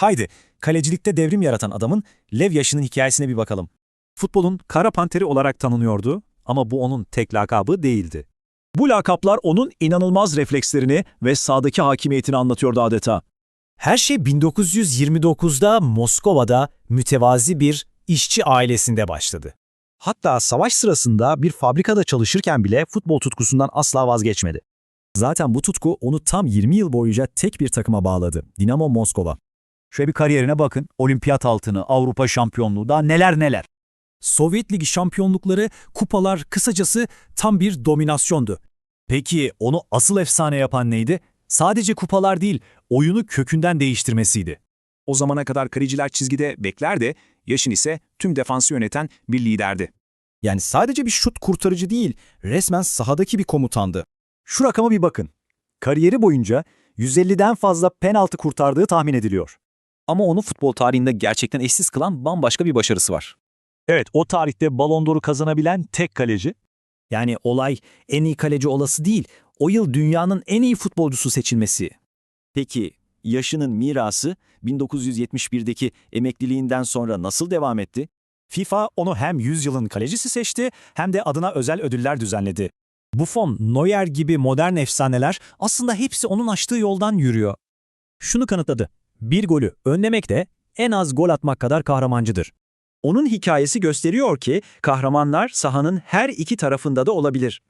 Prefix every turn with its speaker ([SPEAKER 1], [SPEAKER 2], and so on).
[SPEAKER 1] Haydi, kalecilikte devrim yaratan adamın Lev yaşının hikayesine bir bakalım.
[SPEAKER 2] Futbolun kara panteri olarak tanınıyordu ama bu onun tek lakabı değildi. Bu lakaplar onun inanılmaz reflekslerini ve sahadaki hakimiyetini anlatıyordu adeta.
[SPEAKER 1] Her şey 1929'da Moskova'da mütevazi bir işçi ailesinde başladı.
[SPEAKER 3] Hatta savaş sırasında bir fabrikada çalışırken bile futbol tutkusundan asla vazgeçmedi.
[SPEAKER 1] Zaten bu tutku onu tam 20 yıl boyunca tek bir takıma bağladı. Dinamo Moskova.
[SPEAKER 4] Şöyle bir kariyerine bakın. Olimpiyat altını, Avrupa şampiyonluğu daha neler neler.
[SPEAKER 1] Sovyet Ligi şampiyonlukları, kupalar, kısacası tam bir dominasyondu.
[SPEAKER 4] Peki onu asıl efsane yapan neydi? Sadece kupalar değil, oyunu kökünden değiştirmesiydi.
[SPEAKER 2] O zamana kadar kaleciler çizgide beklerdi, yaşın ise tüm defansı yöneten bir liderdi.
[SPEAKER 3] Yani sadece bir şut kurtarıcı değil, resmen sahadaki bir komutandı.
[SPEAKER 4] Şu rakama bir bakın. Kariyeri boyunca 150'den fazla penaltı kurtardığı tahmin ediliyor.
[SPEAKER 3] Ama onu futbol tarihinde gerçekten eşsiz kılan bambaşka bir başarısı var.
[SPEAKER 4] Evet, o tarihte Ballon d'Or'u kazanabilen tek kaleci.
[SPEAKER 1] Yani olay en iyi kaleci olası değil, o yıl dünyanın en iyi futbolcusu seçilmesi.
[SPEAKER 3] Peki yaşının mirası 1971'deki emekliliğinden sonra nasıl devam etti?
[SPEAKER 4] FIFA onu hem 100 yılın kalecisi seçti hem de adına özel ödüller düzenledi.
[SPEAKER 1] Buffon, Neuer gibi modern efsaneler aslında hepsi onun açtığı yoldan yürüyor. Şunu kanıtladı. Bir golü önlemek de en az gol atmak kadar kahramancıdır.
[SPEAKER 3] Onun hikayesi gösteriyor ki kahramanlar sahanın her iki tarafında da olabilir.